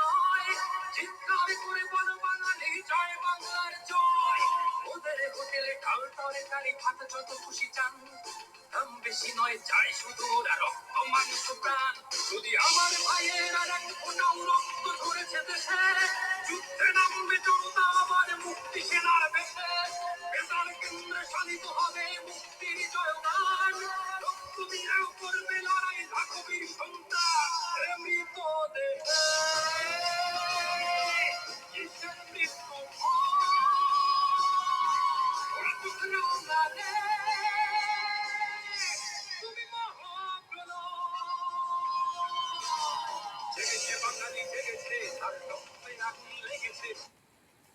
নয়। চিৎকার জয় বাংলার জয়। ওদের হোটেলে ডাল তরকারি ভাত যত খুশি চান। বেশি নয়, চাই শুধু ওরা রক্ত মাংস প্রাণ যদি আমার ভাইয়ের ধ্বনিত হবে মুক্তির জয়গান রক্তবীরা করবে লড়াই ধাকবীর সন্তান। মৃত দেহে। ঈশ্বর